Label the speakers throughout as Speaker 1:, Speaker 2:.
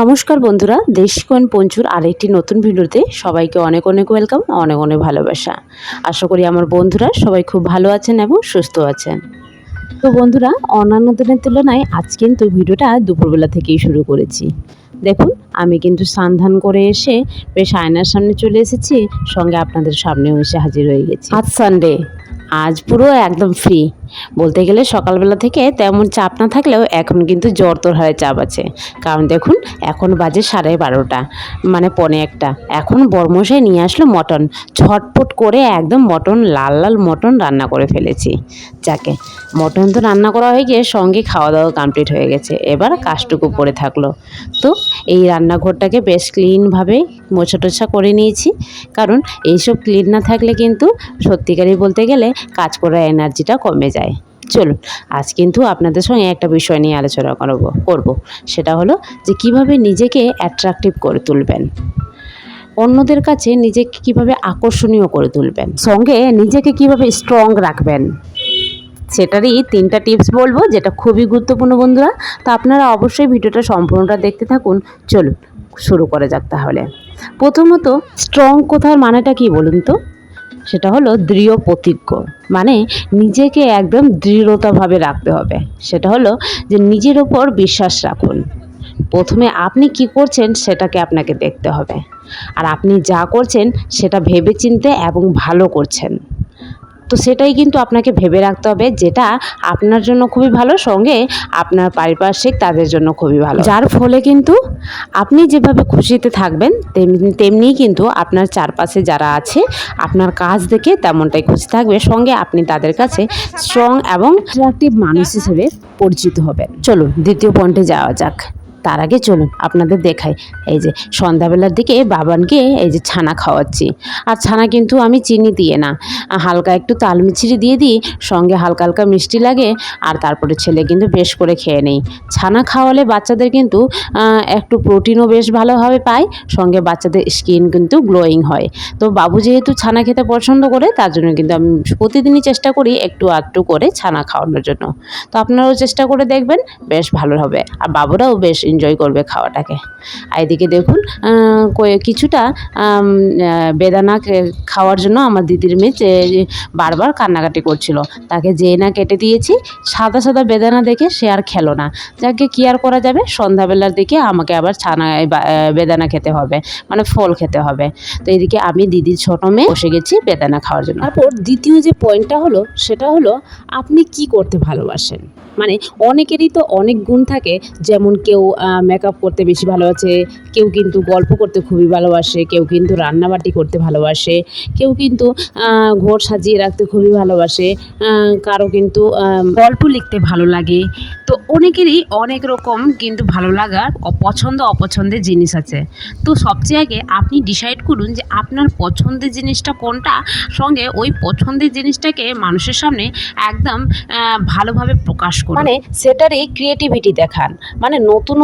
Speaker 1: নমস্কার বন্ধুরা, দেশকোণ পঞ্চুর আরেকটি নতুন ভিডিওতে সবাইকে অনেক অনেক ওয়েলকাম, অনেক অনেক ভালোবাসা। আশা করি আমার বন্ধুরা সবাই খুব ভালো আছেন এবং সুস্থ আছেন। তো বন্ধুরা, অন্যান্য দিনের তুলনায় আজ কিন্তু ভিডিওটা দুপুরবেলা থেকেই শুরু করেছি। দেখুন, আমি কিন্তু সান্ধান করে এসে বেশ আয়নার সামনে চলে এসেছি, সঙ্গে আপনাদের সামনেও এসে হাজির হয়ে গেছি। আজ সানডে আজ পুরো একদম ফ্রি বলতে গেলে সকালবেলা থেকে তেমন চাপ না থাকলেও এখন কিন্তু জ্বর তোর হারে চাপ আছে। কারণ দেখুন, এখন বাজে সাড়ে বারোটা মানে পনে একটা। এখন বর্মশাই নিয়ে আসলো মটন। ঝটপট করে একদম মটন, লাল লাল মটন রান্না করে ফেলেছি। যাকে, মটন তো রান্না করা হয়ে গিয়ে সঙ্গে খাওয়া দাওয়া কমপ্লিট হয়ে গেছে। এবার কাজটুকু পড়ে থাকল। তো এই রান্নাঘরটাকে বেশ ক্লিনভাবে মোছা টোছা করে নিয়েছি। কারণ এইসব ক্লিন না থাকলে কিন্তু সত্যিকারই বলতে গেলে কাজ করার এনার্জিটা কমে যায়। চলুন, আজ কিন্তু আপনাদের সঙ্গে একটা বিষয় নিয়ে আলোচনা করব করব। সেটা হলো যে কীভাবে নিজেকে অ্যাট্রাকটিভ করে তুলবেন। অন্যদের কাছে নিজেকে কীভাবে আকর্ষণীয় করে তুলবেন। সঙ্গে নিজেকে কীভাবে স্ট্রং রাখবেন। সেটারই তিনটা টিপস বলব, যেটা খুবই গুরুত্বপূর্ণ বন্ধুরা। তো আপনারা অবশ্যই ভিডিওটা সম্পূর্ণটা দেখতে থাকুন। চলুন, শুরু করা যাক তাহলে। প্রথমত স্ট্রং কোথার মানেটা কি বলুন তো? সেটা হলো দৃঢ় প্রতিজ্ঞ। মানে নিজেকে একদম দৃঢ়তাভাবে রাখতে হবে। সেটা হলো যে নিজের ওপর বিশ্বাস রাখুন। প্রথমে আপনি কি করছেন সেটাকে আপনাকে দেখতে হবে। আর আপনি যা করছেন সেটা ভেবে চিনতে এবং ভালো করছেন। তো সেটাই কিন্তু আপনাকে ভেবে রাখতে হবে যেটা আপনার জন্য খুবই ভালো, সঙ্গে আপনার পারিপার্শ্বিক তাদের জন্য খুবই ভালো। যার ফলে কিন্তু আপনি যেভাবে খুশিতে থাকবেন, তেমনি তেমনিই কিন্তু আপনার চারপাশে যারা আছে, আপনার কাজ দেখে তেমনটাই খুশি থাকবে, সঙ্গে আপনি তাদের কাছে স্ট্রং এবং অ্যাট্রাকটিভ মানুষ হিসেবে পরিচিত হবেন। চলুন, দ্বিতীয় পয়েন্টে যাওয়া যাক। তার আগে চলুন আপনাদের দেখাই। এই যে সন্ধ্যাবেলার দিকে বাবানকে এই যে ছানা খাওয়াচ্ছি। আর ছানা কিন্তু আমি চিনি দিয়ে না। হালকা একটু তাল মিছরি দিয়ে দিই, সঙ্গে হালকা হালকা মিষ্টি লাগে, আর তারপরে ছেলে কিন্তু বেশ করে খেয়ে নেই। ছানা খাওয়ালে বাচ্চাদের কিন্তু একটু প্রোটিনও বেশ ভালোভাবে পায়, সঙ্গে বাচ্চাদের স্কিন কিন্তু গ্লোয়িং হয়। তো বাবু যেহেতু ছানা খেতে পছন্দ করে, তার জন্য কিন্তু আমি প্রতিদিনই চেষ্টা করি একটু আধটু করে ছানা খাওয়ানোর জন্য। তো আপনারাও চেষ্টা করে দেখবেন, বেশ ভালো হবে। আর বাবুরাও বেশ এনজয় করবে খাওয়াটাকে। আর এদিকে দেখুন কিছুটা বেদানা খাওয়ার জন্য আমার দিদির মেয়ে যে- বারবার কান্নাকাটি করছিল। তাকে যেয়ে না কেটে দিয়েছি, সাদা সাদা বেদানা দেখে সে আর খেলো না। যাকে কি আর করা যাবে? সন্ধ্যাবেলার দিকে আমাকে আবার ছানা বেদানা খেতে হবে মানে ফল খেতে হবে। তো এদিকে আমি দিদির ছোটো মেয়ে বসে গেছি বেদানা খাওয়ার জন্য। তারপর দ্বিতীয় যে পয়েন্টটা হলো, সেটা হলো আপনি কি করতে ভালোবাসেন? মানে অনেকেরই তো অনেক গুণ থাকে, যেমন কেউ মেকআপ করতে বেশি ভালোবাসে। কেউ কিন্তু গল্প করতে খুবই ভালোবাসে, কেউ কিন্তু রান্নাবাটি করতে ভালোবাসে, কেউ কিন্তু ঘর সাজিয়ে রাখতে খুবই ভালোবাসে কারও কিন্তু গল্প লিখতে ভালো লাগে। তো অনেকেরই অনেক রকম কিন্তু ভালো লাগার অপছন্দ অপছন্দের জিনিস আছে। তো সবচেয়ে আগে আপনি ডিসাইড করুন যে আপনার পছন্দের জিনিসটা কোনটা? সঙ্গে ওই পছন্দের জিনিসটাকে মানুষের সামনে একদম ভালোভাবে প্রকাশ করুন। মানে সেটারই ক্রিয়েটিভিটি দেখান। মানে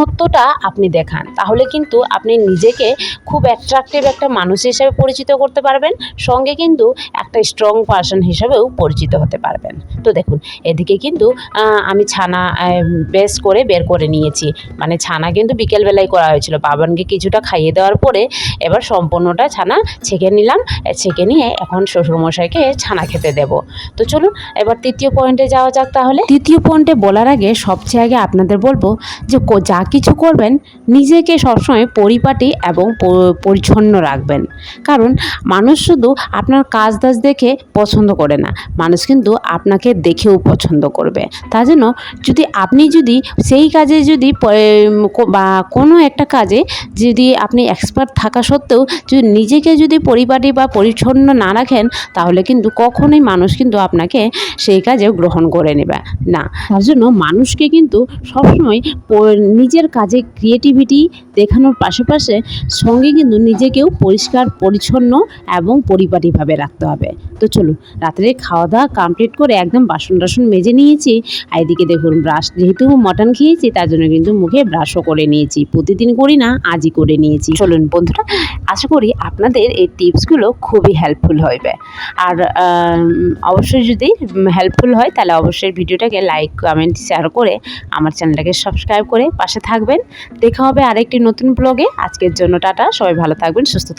Speaker 1: নতুনত্বটা আপনি দেখান। তাহলে কিন্তু আপনি নিজেকে খুব অ্যাট্রাক্টিভ একটা মানুষ হিসেবে পরিচিত করতে পারবেন, সঙ্গে কিন্তু একটা স্ট্রং পার্সন হিসেবেও পরিচিত হতে পারবেন। তো দেখুন, এদিকে কিন্তু আমি ছানা বেশ করে বের করে নিয়েছি। মানে ছানা কিন্তু বিকেলবেলায় করা হয়েছিল। বাবানকে কিছুটা খাইয়ে দেওয়ার পরে এবার সম্পূর্ণটা ছানা ছেঁকে নিলাম। ছেঁকে নিয়ে এখন শ্বশুরমশাইকে ছানা খেতে দেব। তো চলুন, এবার তৃতীয় পয়েন্টে যাওয়া যাক তাহলে। তৃতীয় পয়েন্টে বলার আগে সবচেয়ে আগে আপনাদের বলব যে যা কিছু করবেন, নিজেকে সবসময় পরিপাটি এবং পরিচ্ছন্ন রাখবেন। কারণ মানুষ শুধু আপনার কাজ দাজ দেখে পছন্দ করে না, মানুষ কিন্তু আপনাকে দেখেও পছন্দ করবে। তার জন্য যদি আপনি যদি সেই কাজে যদি বা কোনো একটা কাজে যদি আপনি এক্সপার্ট থাকা সত্ত্বেও যদি নিজেকে যদি পরিপাটি বা পরিচ্ছন্ন না রাখেন, তাহলে কিন্তু কখনোই মানুষ কিন্তু আপনাকে সেই কাজে গ্রহণ করে নেবে না। তার জন্য মানুষকে কিন্তু সবসময় নিজের কাজে ক্রিয়েটিভিটি দেখানোর পাশাপাশি সঙ্গে কিন্তু নিজেকেও পরিষ্কার, পরিচ্ছন্ন এবং পরিপাটিভাবে রাখতে হবে। তো চলুন, রাত্রে খাওয়া দাওয়া কমপ্লিট করে একদম বাসন টাসন মেজে নিয়েছি। আর এদিকে দেখুন ব্রাশ যেহেতু মটন খেয়েছি, তার জন্য কিন্তু মুখে ব্রাশও করে নিয়েছি। প্রতিদিন করি না, আজই করে নিয়েছি। চলুন বন্ধুরা, আশা করি আপনাদের এই টিপসগুলো খুবই হেল্পফুল হবে। আর অবশ্যই যদি হেল্পফুল হয়, তাহলে অবশ্যই ভিডিওটাকে লাইক কমেন্ট শেয়ার করে আমার চ্যানেলটাকে সাবস্ক্রাইব করে পাশে থাকবেন দেখা হবে আরেকটি নতুন ব্লগে আজকের জন্য টাটা সবাই ভালো থাকবেন সুস্থ।